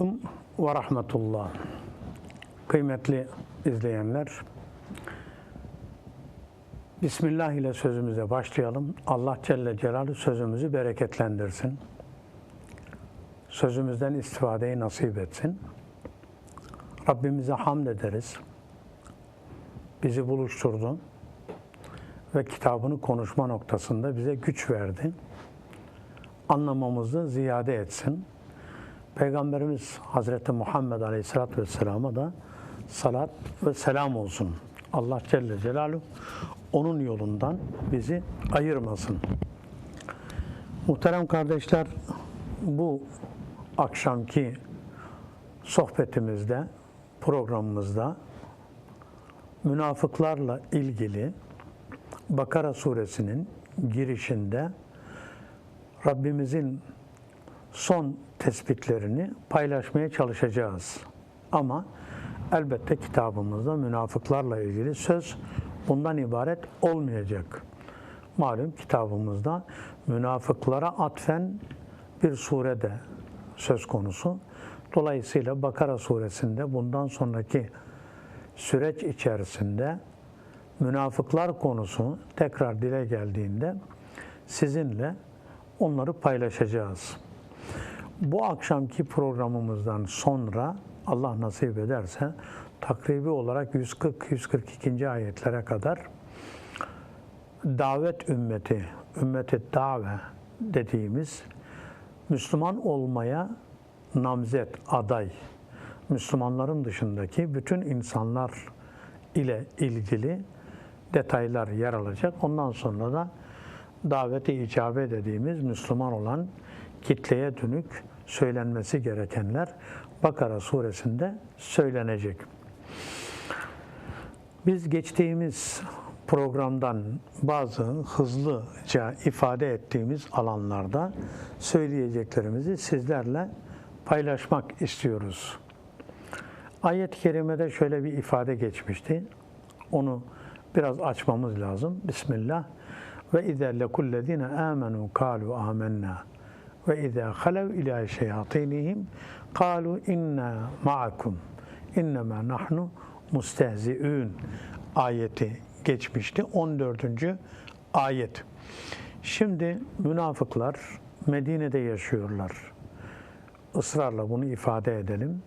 Aleyküm ve rahmetullah. Kıymetli izleyenler, Bismillah ile sözümüze başlayalım. Allah Celle Celaluhu sözümüzü bereketlendirsin. Sözümüzden istifadeyi nasip etsin. Rabbimize hamd ederiz. Bizi buluşturdu ve kitabını konuşma noktasında bize güç verdi. Anlamamızı ziyade etsin. Peygamberimiz Hazreti Muhammed Aleyhisselatü Vesselam'a da salat ve selam olsun. Allah Celle Celaluhu onun yolundan bizi ayırmasın. Muhterem kardeşler, bu akşamki sohbetimizde, programımızda münafıklarla ilgili Bakara suresinin girişinde Rabbimizin son tespitlerini paylaşmaya çalışacağız. Ama elbette kitabımızda münafıklarla ilgili söz bundan ibaret olmayacak. Malum kitabımızda münafıklara atfen bir surede söz konusu. Dolayısıyla Bakara suresinde bundan sonraki süreç içerisinde münafıklar konusu tekrar dile geldiğinde sizinle onları paylaşacağız. Bu akşamki programımızdan sonra Allah nasip ederse takribi olarak 140-142. ayetlere kadar davet ümmeti, ümmeti dave dediğimiz Müslüman olmaya namzet, aday, Müslümanların dışındaki bütün insanlar ile ilgili detaylar yer alacak. Ondan sonra da daveti icabe dediğimiz Müslüman olan kitleye dönük söylenmesi gerekenler Bakara suresinde söylenecek. Biz geçtiğimiz programdan bazı hızlıca ifade ettiğimiz alanlarda söyleyeceklerimizi sizlerle paylaşmak istiyoruz. Ayet-i kerimede şöyle bir ifade geçmişti. Onu biraz açmamız lazım. Bismillah. Ve izâ lekullezîne âmenû kâlu âmennâ ve izâ halev ilâ şeyatînihim kâlu inna ma'akum innemâ nahnu mustehzi'ün ayeti geçmişti. 14. ayet. Şimdi münafıklar Medine'de yaşıyorlar. Israrla bunu ifade edelim.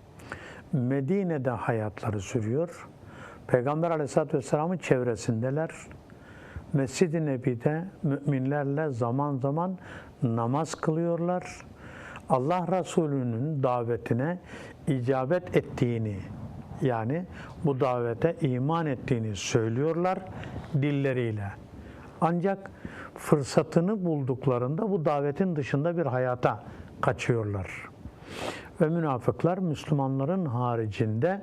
Medine'de hayatları sürüyor. Peygamber Aleyhisselatü Vesselam'ın çevresindeler. Mescid-i Nebi'de müminlerle zaman zaman namaz kılıyorlar. Allah Resulü'nün davetine icabet ettiğini yani bu davete iman ettiğini söylüyorlar dilleriyle. Ancak fırsatını bulduklarında bu davetin dışında bir hayata kaçıyorlar. Ve münafıklar Müslümanların haricinde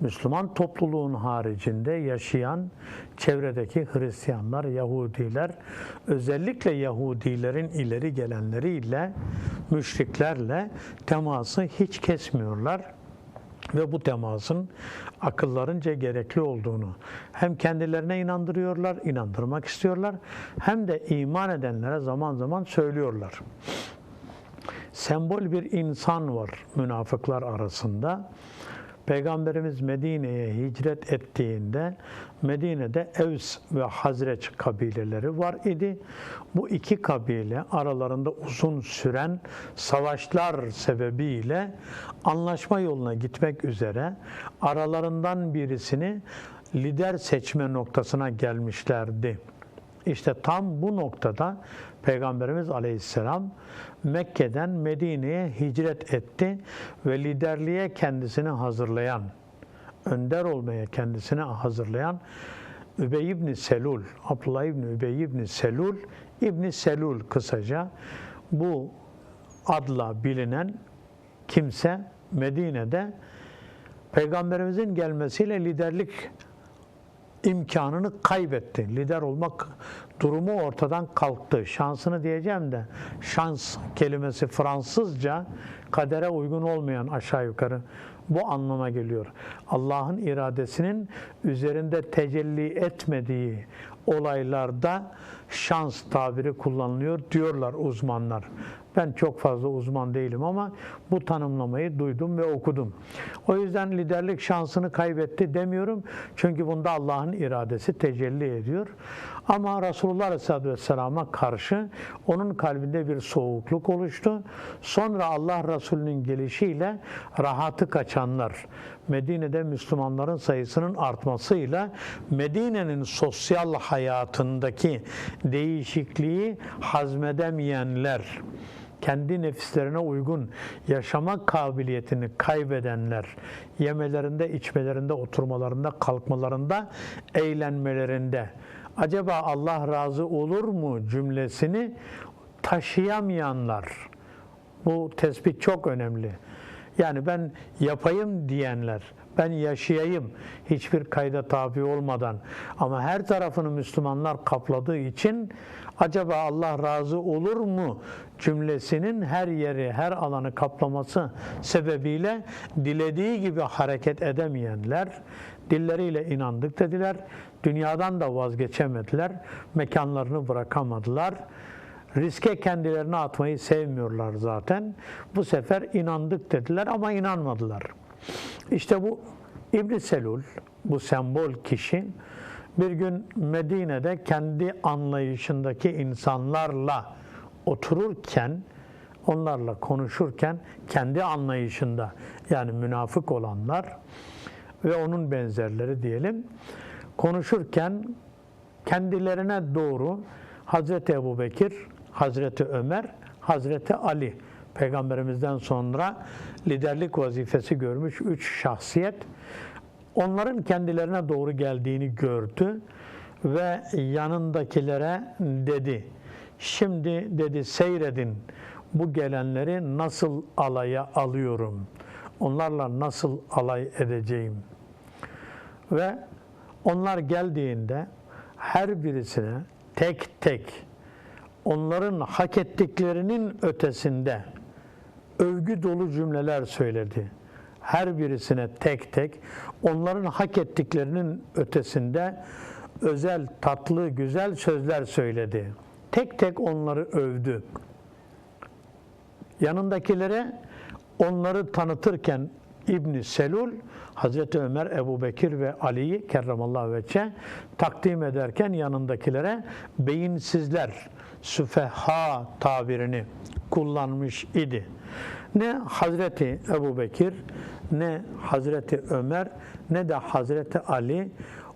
Müslüman topluluğun haricinde yaşayan çevredeki Hristiyanlar, Yahudiler, özellikle Yahudilerin ileri gelenleriyle, müşriklerle teması hiç kesmiyorlar ve bu temasın akıllarınca gerekli olduğunu hem kendilerine inandırıyorlar, inandırmak istiyorlar hem de iman edenlere zaman zaman söylüyorlar. Sembol bir insan var münafıklar arasında. Peygamberimiz Medine'ye hicret ettiğinde Medine'de Evs ve Hazreç kabileleri var idi. Bu iki kabile aralarında uzun süren savaşlar sebebiyle anlaşma yoluna gitmek üzere aralarından birisini lider seçme noktasına gelmişlerdi. İşte tam bu noktada Peygamberimiz Aleyhisselam Mekke'den Medine'ye hicret etti ve liderliğe kendisini hazırlayan, önder olmaya kendisini hazırlayan Übey ibn Selul, Abdullah ibn Übey ibn Selul, İbn Selul kısaca bu adla bilinen kimse Medine'de Peygamberimizin gelmesiyle liderlik imkanını kaybetti. Lider olmak durumu ortadan kalktı. Şansını diyeceğim de şans kelimesi Fransızca kadere uygun olmayan aşağı yukarı bu anlama geliyor. Allah'ın iradesinin üzerinde tecelli etmediği olaylarda şans tabiri kullanılıyor diyorlar uzmanlar. Ben çok fazla uzman değilim ama bu tanımlamayı duydum ve okudum. O yüzden liderlik şansını kaybetti demiyorum. Çünkü bunda Allah'ın iradesi tecelli ediyor. Ama Resulullah Aleyhisselatü Vesselam'a karşı onun kalbinde bir soğukluk oluştu. Sonra Allah Resulü'nün gelişiyle rahatı kaçanlar, Medine'de Müslümanların sayısının artmasıyla Medine'nin sosyal hayatındaki değişikliği hazmedemeyenler, kendi nefislerine uygun yaşama kabiliyetini kaybedenler, yemelerinde, içmelerinde, oturmalarında, kalkmalarında, eğlenmelerinde acaba Allah razı olur mu cümlesini taşıyamayanlar. Bu tespit çok önemli. Yani ben yapayım diyenler, ben yaşayayım hiçbir kayda tabi olmadan ama her tarafını Müslümanlar kapladığı için acaba Allah razı olur mu cümlesinin her yeri, her alanı kaplaması sebebiyle dilediği gibi hareket edemeyenler dilleriyle inandık dediler. Dünyadan da vazgeçemediler. Mekanlarını bırakamadılar. Riske kendilerini atmayı sevmiyorlar zaten. Bu sefer inandık dediler ama inanmadılar. İşte bu İbn Selul, bu sembol kişi bir gün Medine'de kendi anlayışındaki insanlarla otururken, onlarla konuşurken kendi anlayışında yani münafık olanlar ve onun benzerleri diyelim konuşurken kendilerine doğru Hazreti Ebu Bekir, Hazreti Ömer, Hazreti Ali peygamberimizden sonra liderlik vazifesi görmüş üç şahsiyet onların kendilerine doğru geldiğini gördü ve yanındakilere dedi şimdi dedi seyredin bu gelenleri nasıl alaya alıyorum? Onlarla nasıl alay edeceğim? Ve onlar geldiğinde her birisine tek tek onların hak ettiklerinin ötesinde övgü dolu cümleler söyledi. Her birisine tek tek onların hak ettiklerinin ötesinde özel, tatlı, güzel sözler söyledi. Tek tek onları övdü. Yanındakilere onları tanıtırken İbn Selul Hazreti Ömer, Ebu Bekir ve Ali'yi kerramallahu veçe takdim ederken yanındakilere beyinsizler, süfeha tabirini kullanmış idi. Ne Hazreti Ebu Bekir, ne Hazreti Ömer, ne de Hazreti Ali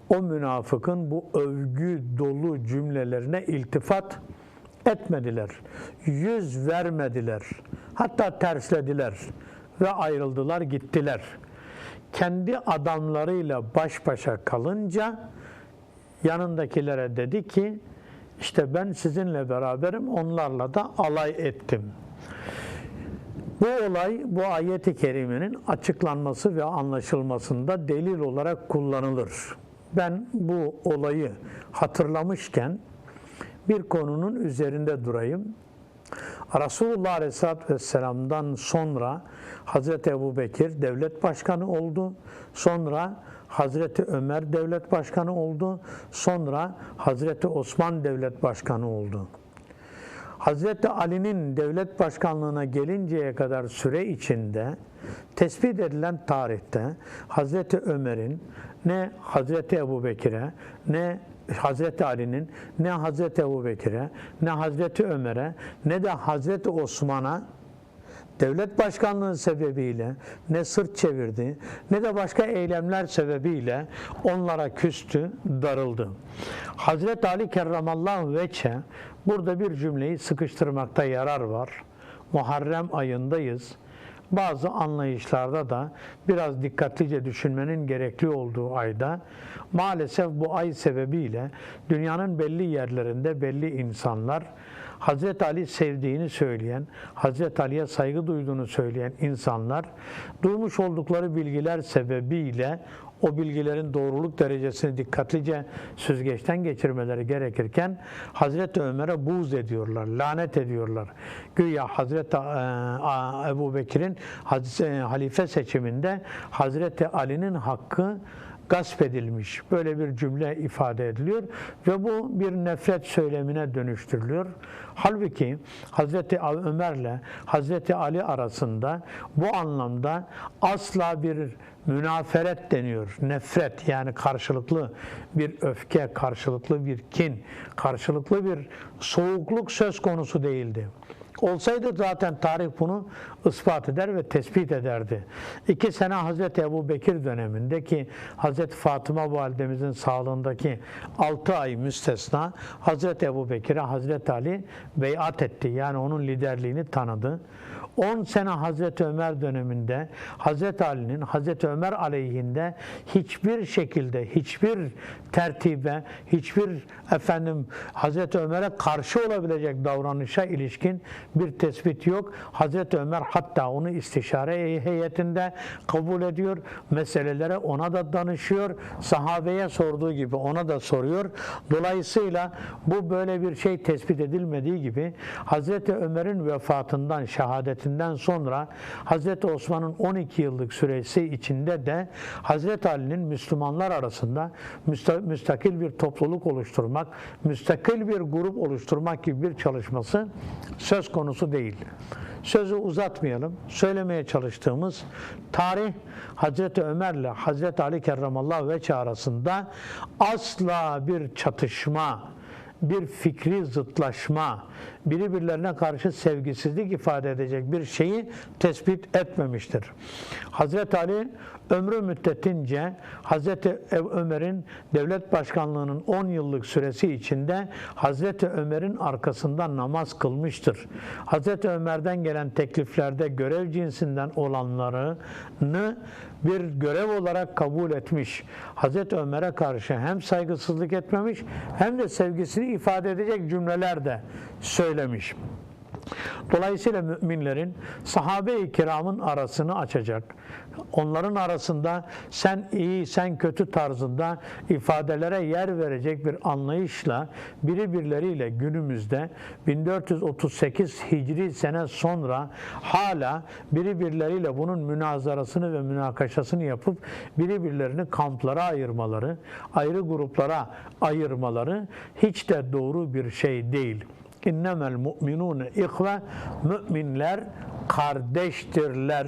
o münafıkın bu övgü dolu cümlelerine iltifat etmediler. Yüz vermediler. Hatta terslediler ve ayrıldılar gittiler. Kendi adamlarıyla baş başa kalınca yanındakilere dedi ki işte ben sizinle beraberim onlarla da alay ettim. Bu olay bu ayeti kerimenin açıklanması ve anlaşılmasında delil olarak kullanılır. Ben bu olayı hatırlamışken bir konunun üzerinde durayım. Resulullah Aleyhisselatü Vesselam'dan sonra Hazreti Ebu Bekir devlet başkanı oldu. Sonra Hazreti Ömer devlet başkanı oldu. Sonra Hazreti Osman devlet başkanı oldu. Hazreti Ali'nin devlet başkanlığına gelinceye kadar süre içinde tespit edilen tarihte Hazreti Ömer'in ne Hazreti Ebu Bekir'e ne Hazreti Ali'nin ne Hazreti Ebu Bekir'e ne Hazreti Ömer'e ne de Hazreti Osman'a devlet başkanlığı sebebiyle ne sırt çevirdi ne de başka eylemler sebebiyle onlara küstü, darıldı. Hazreti Ali kerramallahu veçe burada bir cümleyi sıkıştırmakta yarar var. Muharrem ayındayız. Bazı anlayışlarda da biraz dikkatlice düşünmenin gerekli olduğu ayda maalesef bu ay sebebiyle dünyanın belli yerlerinde belli insanlar Hazreti Ali sevdiğini söyleyen, Hazreti Ali'ye saygı duyduğunu söyleyen insanlar duymuş oldukları bilgiler sebebiyle o bilgilerin doğruluk derecesini dikkatlice süzgeçten geçirmeleri gerekirken Hazreti Ömer'e buğz ediyorlar, lanet ediyorlar. Güya Hazreti Ebu Bekir'in halife seçiminde Hazreti Ali'nin hakkı gasp edilmiş. Böyle bir cümle ifade ediliyor ve bu bir nefret söylemine dönüştürülüyor. Halbuki Hazreti Ömer'le Hazreti Ali arasında bu anlamda asla bir münaferet deniyor. Nefret yani karşılıklı bir öfke, karşılıklı bir kin, karşılıklı bir soğukluk söz konusu değildi. Olsaydı zaten tarih bunu ispat eder ve tespit ederdi. İki sene Hazreti Ebu Bekir dönemindeki Hazreti Fatıma validemizin sağlığındaki altı ay müstesna Hazreti Ebu Bekir'e Hazreti Ali beyat etti. Yani onun liderliğini tanıdı. 10 sene Hazreti Ömer döneminde Hazreti Ali'nin Hazreti Ömer aleyhinde hiçbir şekilde hiçbir tertibe, hiçbir efendim Hazreti Ömer'e karşı olabilecek davranışa ilişkin bir tespit yok. Hazreti Ömer hatta onu istişare heyetinde kabul ediyor. Meselelere ona da danışıyor. Sahabeye sorduğu gibi ona da soruyor. Dolayısıyla bu böyle bir şey tespit edilmediği gibi Hazreti Ömer'in vefatından, şehadetinden sonra Hazreti Osman'ın 12 yıllık süresi içinde de Hazreti Ali'nin Müslümanlar arasında müsta- müstakil bir topluluk oluşturmak, müstakil bir grup oluşturmak gibi bir çalışması söz konusu değil. Sözü uzatmayalım. Söylemeye çalıştığımız tarih Hazreti Ömer'le Hazreti Ali kerramallahu veçhe arasında asla bir çatışma, bir fikri zıtlaşma, birbirlerine karşı sevgisizlik ifade edecek bir şeyi tespit etmemiştir. Hazreti Ali ömrü müddetince Hazreti Ömer'in devlet başkanlığının 10 yıllık süresi içinde Hazreti Ömer'in arkasından namaz kılmıştır. Hazreti Ömer'den gelen tekliflerde görev cinsinden olanlarını bir görev olarak kabul etmiş. Hazreti Ömer'e karşı hem saygısızlık etmemiş hem de sevgisini ifade edecek cümleler de söylemiş. Dolayısıyla müminlerin sahabe-i kiramın arasını açacak, onların arasında sen iyi, sen kötü tarzında ifadelere yer verecek bir anlayışla birbirleriyle günümüzde 1438 Hicri sene sonra hala birbirleriyle bunun münazarasını ve münakaşasını yapıp birbirlerini kamplara ayırmaları, ayrı gruplara ayırmaları hiç de doğru bir şey değil. إنما المؤمنون إخوة مؤمنler kardeştirler.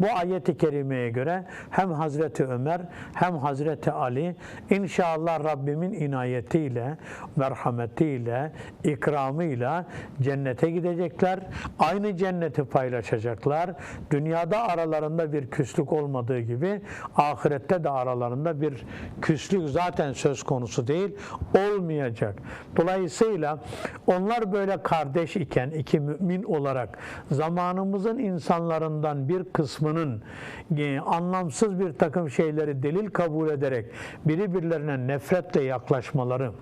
Bu ayeti kerimeye göre hem Hazreti Ömer hem Hazreti Ali inşallah Rabbimin inayetiyle, merhametiyle, ikramıyla cennete gidecekler. Aynı cenneti paylaşacaklar. Dünyada aralarında bir küslük olmadığı gibi ahirette de aralarında bir küslük zaten söz konusu değil, olmayacak. Dolayısıyla onlar böyle kardeş iken iki mümin olarak zamanımızın insanlarından bir kısmının e, anlamsız bir takım şeyleri delil kabul ederek birbirlerine nefretle yaklaşmaları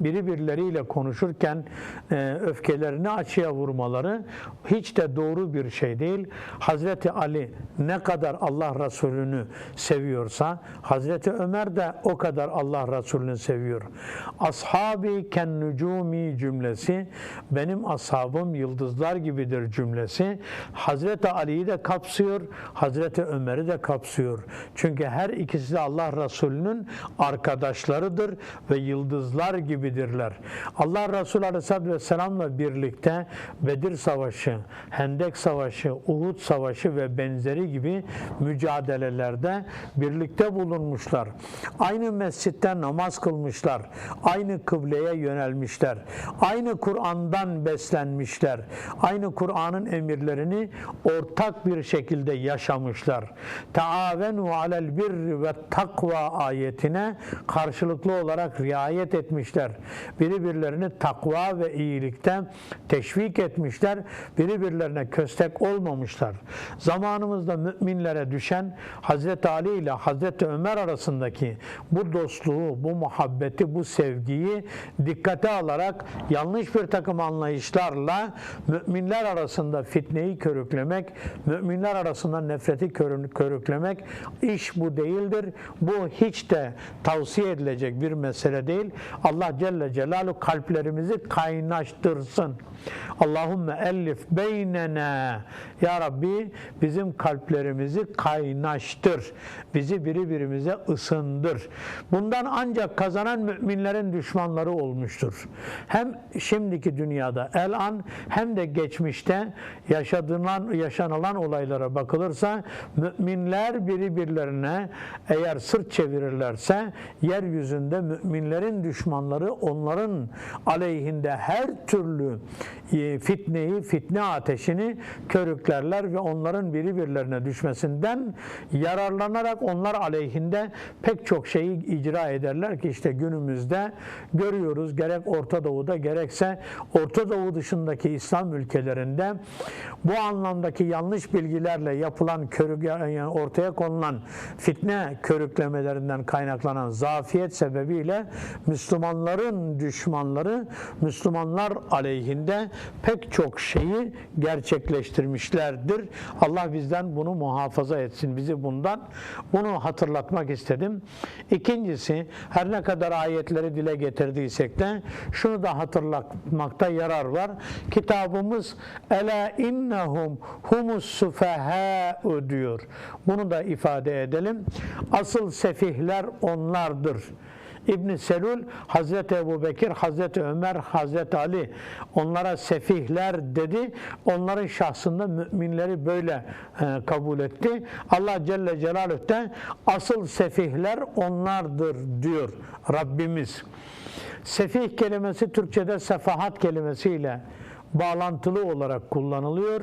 birbirleriyle konuşurken e, öfkelerini açığa vurmaları hiç de doğru bir şey değil. Hazreti Ali ne kadar Allah Resulü'nü seviyorsa Hazreti Ömer de o kadar Allah Resulü'nü seviyor. Ashabi ken nucumi cümlesi benim ashabım yıldızlar gibidir cümlesi Hazreti Ali'yi de kapsıyor, Hazreti Ömer'i de kapsıyor. Çünkü her ikisi de Allah Resulü'nün arkadaşlarıdır ve yıldızlar gibidirler. Allah Resulü Aleyhisselatü Vesselam'la birlikte Bedir Savaşı, Hendek Savaşı, Uhud Savaşı ve benzeri gibi mücadelelerde birlikte bulunmuşlar. Aynı mescitte namaz kılmışlar. Aynı kıbleye yönelmişler. Aynı Kur'an'dan beslenmişler. Aynı Kur'an'ın emirlerini ortak bir şekilde yaşamışlar. Taavenu alel birri ve takva ayetine karşılıklı olarak riayet etmişler. Birbirlerini takva ve iyilikte teşvik etmişler. Birbirlerine köstek olmamışlar. Zamanımızda müminlere düşen Hazreti Ali ile Hazreti Ömer arasındaki bu dostluğu, bu muhabbeti, bu sevgiyi dikkate alarak yanlış bir takım anlayışlarla müminler arasında fitneyi körüklemek, müminler arasında nefreti körü- körüklemek iş bu değildir. Bu hiç de tavsiye edilecek bir mesele değil. Allah Celle Celaluhu kalplerimizi kaynaştırsın. Allahümme ellif beynena. Ya Rabbi bizim kalplerimizi kaynaştır. Bizi birbirimize ısındır. Bundan ancak kazanan müminlerin düşmanları olmuştur. Hem şimdiki dünyada el an hem de geçmişte yaşadığından yaşanılan olaylara bakılırsa müminler birbirlerine eğer sırt çevirirlerse yeryüzünde müminlerin düşmanları onların aleyhinde her türlü e, fitneyi, fitne ateşini körüklerler ve onların birbirlerine düşmesinden yararlanarak onlar aleyhinde pek çok şeyi icra ederler ki işte günümüzde görüyoruz gerek Orta Doğu'da gerekse Orta Doğu dışındaki İslam ülkelerinde bu anlamdaki yanlış bilgilerle yapılan körük yani ortaya konulan fitne körüklemelerinden kaynaklanan zafiyet sebebiyle Müslümanların düşmanları Müslümanlar aleyhinde pek çok şeyi gerçekleştirmişlerdir. Allah bizden bunu muhafaza etsin. Bizi bundan bunu hatırlatmak istedim. İkincisi her ne kadar ayetleri dile getirdiysek de şunu da hatırlatmakta yarar var. Kitabımız Ela innehum humus sufehâ'u diyor. Bunu da ifade edelim. Asıl sefihler onlardır. İbn Selul Hazreti Ebu Bekir, Hazreti Ömer, Hazreti Ali onlara sefihler dedi. Onların şahsında müminleri böyle e, kabul etti. Allah Celle Celaluhu de asıl sefihler onlardır diyor Rabbimiz. Sefih kelimesi Türkçe'de sefahat kelimesiyle bağlantılı olarak kullanılıyor.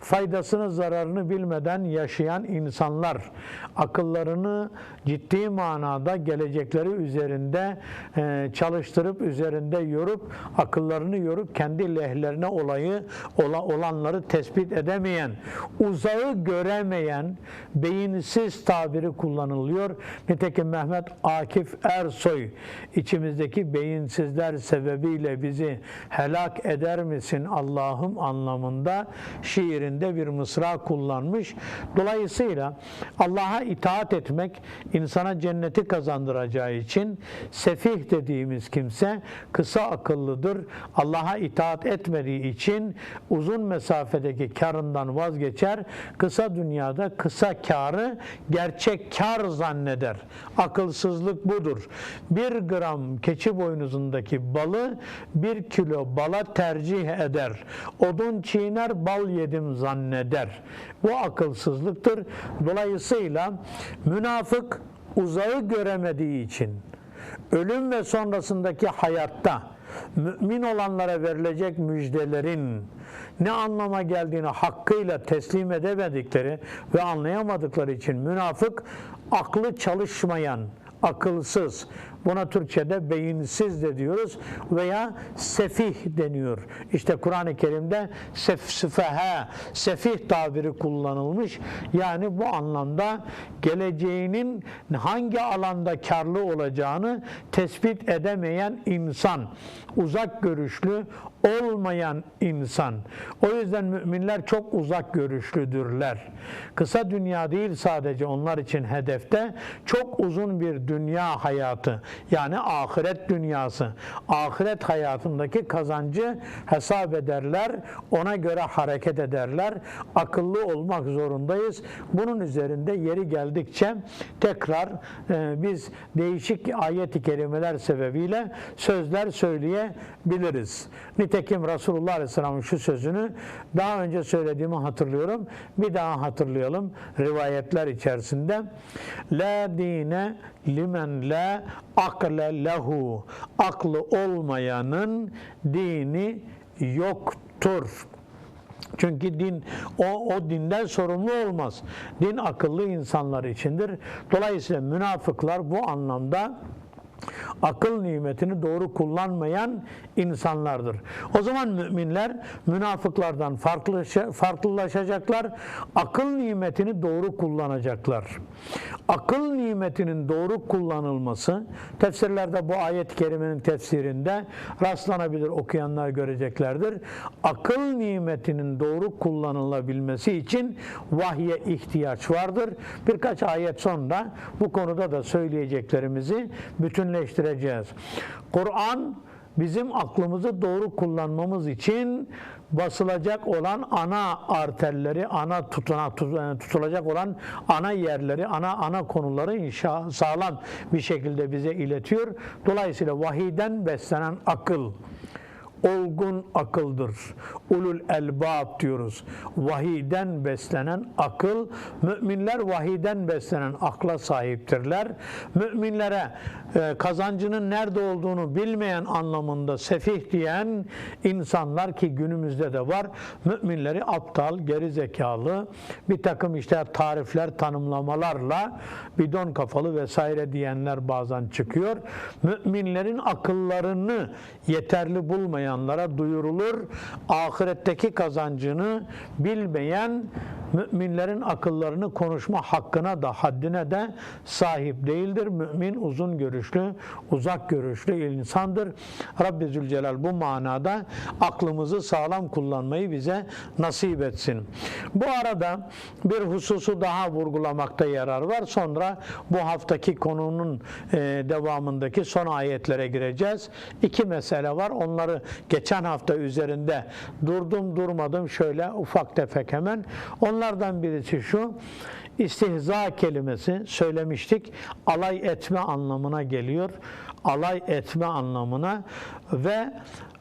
Faydasını zararını bilmeden yaşayan insanlar akıllarını ciddi manada gelecekleri üzerinde e, çalıştırıp üzerinde yorup akıllarını yorup kendi lehlerine olayı olanları tespit edemeyen, uzağı göremeyen, beyinsiz tabiri kullanılıyor. Nitekim Mehmet Akif Ersoy içimizdeki beyinsizler sebebiyle bizi helak eder misin Allah'ım anlamında şiirinde bir mısra kullanmış. Dolayısıyla Allah'a itaat etmek insana cenneti kazandıracağı için sefih dediğimiz kimse kısa akıllıdır. Allah'a itaat etmediği için uzun mesafedeki karından vazgeçer. Kısa dünyada kısa karı gerçek kar zanneder. Akılsızlık budur. Bir gram keçi boynuzundaki balı bir kilo bala tercih eder eder. Odun çiğner, bal yedim zanneder. Bu akılsızlıktır. Dolayısıyla münafık uzağı göremediği için ölüm ve sonrasındaki hayatta mümin olanlara verilecek müjdelerin ne anlama geldiğini hakkıyla teslim edemedikleri ve anlayamadıkları için münafık aklı çalışmayan, akılsız, Buna Türkçe'de beyinsiz de diyoruz veya sefih deniyor. İşte Kur'an-ı Kerim'de sef, sefeha, sefih tabiri kullanılmış. Yani bu anlamda geleceğinin hangi alanda karlı olacağını tespit edemeyen insan, uzak görüşlü olmayan insan. O yüzden müminler çok uzak görüşlüdürler. Kısa dünya değil sadece onlar için hedefte çok uzun bir dünya hayatı yani ahiret dünyası, ahiret hayatındaki kazancı hesap ederler, ona göre hareket ederler. Akıllı olmak zorundayız. Bunun üzerinde yeri geldikçe tekrar e, biz değişik ayet-i kerimeler sebebiyle sözler söyleyebiliriz. Nitekim Resulullah Aleyhisselam'ın şu sözünü daha önce söylediğimi hatırlıyorum. Bir daha hatırlayalım rivayetler içerisinde. La dine limen la akle lehu. Aklı olmayanın dini yoktur. Çünkü din o, o dinden sorumlu olmaz. Din akıllı insanlar içindir. Dolayısıyla münafıklar bu anlamda akıl nimetini doğru kullanmayan insanlardır. O zaman müminler münafıklardan farklı, farklılaşacaklar. Akıl nimetini doğru kullanacaklar. Akıl nimetinin doğru kullanılması tefsirlerde bu ayet-i kerimenin tefsirinde rastlanabilir okuyanlar göreceklerdir. Akıl nimetinin doğru kullanılabilmesi için vahye ihtiyaç vardır. Birkaç ayet sonra bu konuda da söyleyeceklerimizi bütün bütünleştireceğiz. Kur'an bizim aklımızı doğru kullanmamız için basılacak olan ana arterleri, ana tutuna, tut- tutulacak olan ana yerleri, ana ana konuları inşa sağlam bir şekilde bize iletiyor. Dolayısıyla vahiden beslenen akıl olgun akıldır. Ulul elbab diyoruz. Vahiden beslenen akıl, müminler vahiden beslenen akla sahiptirler. Müminlere e, kazancının nerede olduğunu bilmeyen anlamında sefih diyen insanlar ki günümüzde de var. Müminleri aptal, geri zekalı, bir takım işte tarifler, tanımlamalarla bidon kafalı vesaire diyenler bazen çıkıyor. Müminlerin akıllarını yeterli bulmayanlara duyurulur. Ahiretteki kazancını bilmeyen müminlerin akıllarını konuşma hakkına da haddine de sahip değildir. Mümin uzun görüşlü, uzak görüşlü insandır. Rabbi Zülcelal bu manada aklımızı sağlam kullanmayı bize nasip etsin. Bu arada bir hususu daha vurgulamakta yarar var. Sonra bu haftaki konunun e, devamındaki son ayetlere gireceğiz. İki mesele var. Onları geçen hafta üzerinde durdum durmadım şöyle ufak tefek hemen. Onlardan birisi şu. İstihza kelimesi söylemiştik. Alay etme anlamına geliyor. Alay etme anlamına ve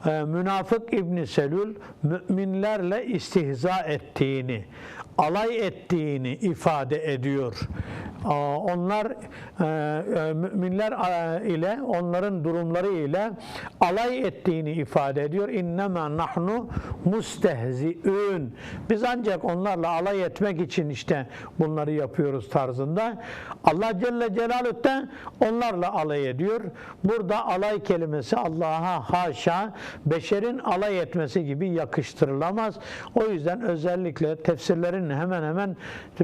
münafık İbni Selül müminlerle istihza ettiğini, alay ettiğini ifade ediyor. Onlar e, e, müminler e, ile onların durumları ile alay ettiğini ifade ediyor. İnnemâ nahnu mustehzi'ün. Biz ancak onlarla alay etmek için işte bunları yapıyoruz tarzında. Allah Celle Celaluhu onlarla alay ediyor. Burada alay kelimesi Allah'a haşa beşerin alay etmesi gibi yakıştırılamaz. O yüzden özellikle tefsirlerin hemen hemen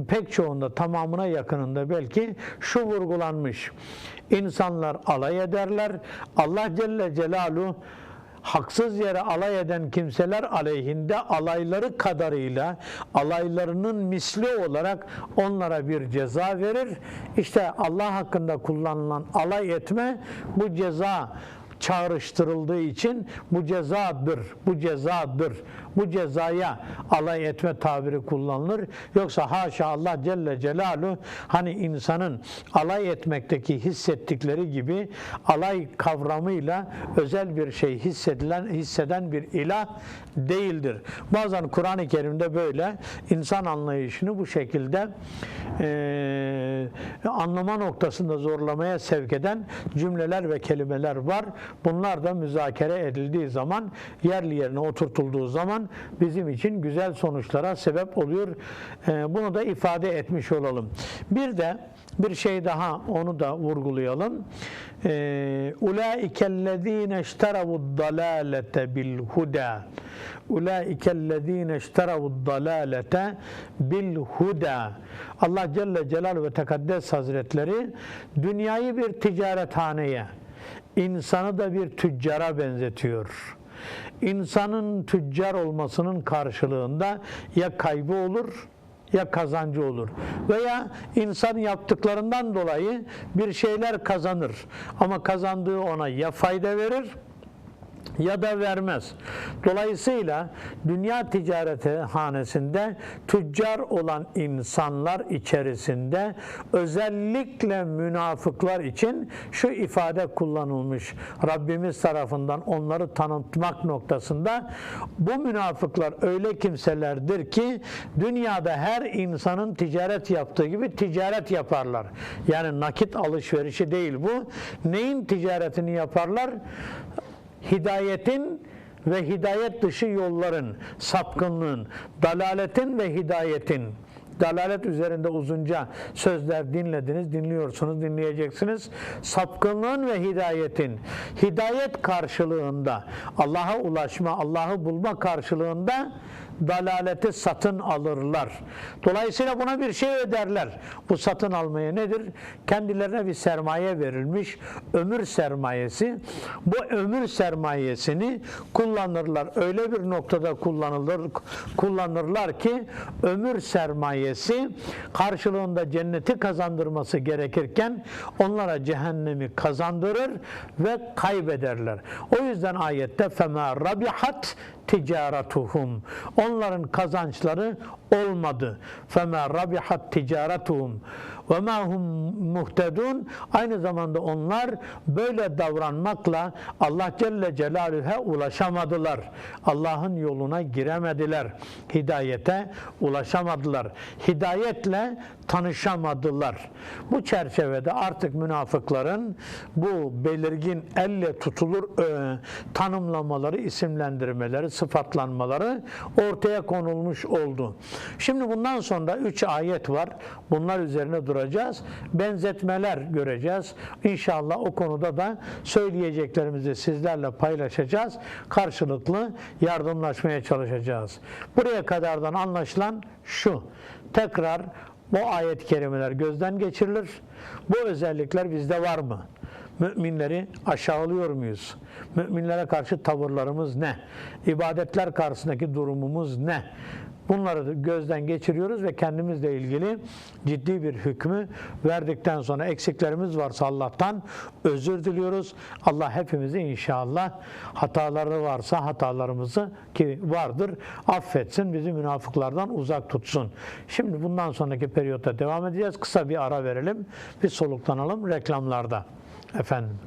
pek çoğunda tamamına yakınında belki şu vurgulanmış. İnsanlar alay ederler. Allah Celle Celaluhu haksız yere alay eden kimseler aleyhinde alayları kadarıyla alaylarının misli olarak onlara bir ceza verir. İşte Allah hakkında kullanılan alay etme bu ceza çağrıştırıldığı için bu cezadır, bu cezadır. Bu cezaya alay etme tabiri kullanılır. Yoksa haşa Allah Celle Celaluhu hani insanın alay etmekteki hissettikleri gibi alay kavramıyla özel bir şey hissedilen hisseden bir ilah değildir. Bazen Kur'an-ı Kerim'de böyle insan anlayışını bu şekilde eee, anlama noktasında zorlamaya sevk eden cümleler ve kelimeler var. Bunlar da müzakere edildiği zaman yerli yerine oturtulduğu zaman bizim için güzel sonuçlara sebep oluyor. Ee, Bunu da ifade etmiş olalım. Bir de bir şey daha onu da vurgulayalım. Ee, Ulaikellezine işteravud dalalete bil huda. Ulaikellezine işteravud dalalete bil huda. Allah Celle Celaluhu ve Tekaddes Hazretleri dünyayı bir ticarethaneye, insanı da bir tüccara benzetiyor. İnsanın tüccar olmasının karşılığında ya kaybı olur ya kazancı olur. Veya insan yaptıklarından dolayı bir şeyler kazanır. Ama kazandığı ona ya fayda verir ya da vermez. Dolayısıyla dünya ticareti hanesinde tüccar olan insanlar içerisinde özellikle münafıklar için şu ifade kullanılmış. Rabbimiz tarafından onları tanıtmak noktasında bu münafıklar öyle kimselerdir ki dünyada her insanın ticaret yaptığı gibi ticaret yaparlar. Yani nakit alışverişi değil bu. Neyin ticaretini yaparlar? Hidayetin ve hidayet dışı yolların, sapkınlığın, dalaletin ve hidayetin, dalalet üzerinde uzunca sözler dinlediniz, dinliyorsunuz, dinleyeceksiniz. Sapkınlığın ve hidayetin, hidayet karşılığında, Allah'a ulaşma, Allah'ı bulma karşılığında dalaleti satın alırlar. Dolayısıyla buna bir şey öderler. Bu satın almaya nedir? Kendilerine bir sermaye verilmiş. Ömür sermayesi. Bu ömür sermayesini kullanırlar. Öyle bir noktada kullanılır kullanırlar ki ömür sermayesi karşılığında cenneti kazandırması gerekirken onlara cehennemi kazandırır ve kaybederler. O yüzden ayette fema rabihat ticaratuhum. Onların kazançları olmadı. Rabihat ticaratuhum ve ma hum muhtedun. Aynı zamanda onlar böyle davranmakla Allah Celle Celaluhu'ya ulaşamadılar. Allah'ın yoluna giremediler. Hidayete ulaşamadılar. Hidayetle tanışamadılar. Bu çerçevede artık münafıkların bu belirgin elle tutulur e, tanımlamaları, isimlendirmeleri, sıfatlanmaları ortaya konulmuş oldu. Şimdi bundan sonra üç ayet var. Bunlar üzerine duracağız. Benzetmeler göreceğiz. İnşallah o konuda da söyleyeceklerimizi sizlerle paylaşacağız. Karşılıklı yardımlaşmaya çalışacağız. Buraya kadardan anlaşılan şu. Tekrar bu ayet-i kerimeler gözden geçirilir. Bu özellikler bizde var mı? Müminleri aşağılıyor muyuz? Müminlere karşı tavırlarımız ne? İbadetler karşısındaki durumumuz ne? Bunları gözden geçiriyoruz ve kendimizle ilgili ciddi bir hükmü verdikten sonra eksiklerimiz varsa Allah'tan özür diliyoruz. Allah hepimizi inşallah hataları varsa hatalarımızı ki vardır affetsin bizi münafıklardan uzak tutsun. Şimdi bundan sonraki periyotta devam edeceğiz. Kısa bir ara verelim. Bir soluklanalım reklamlarda. Efendim.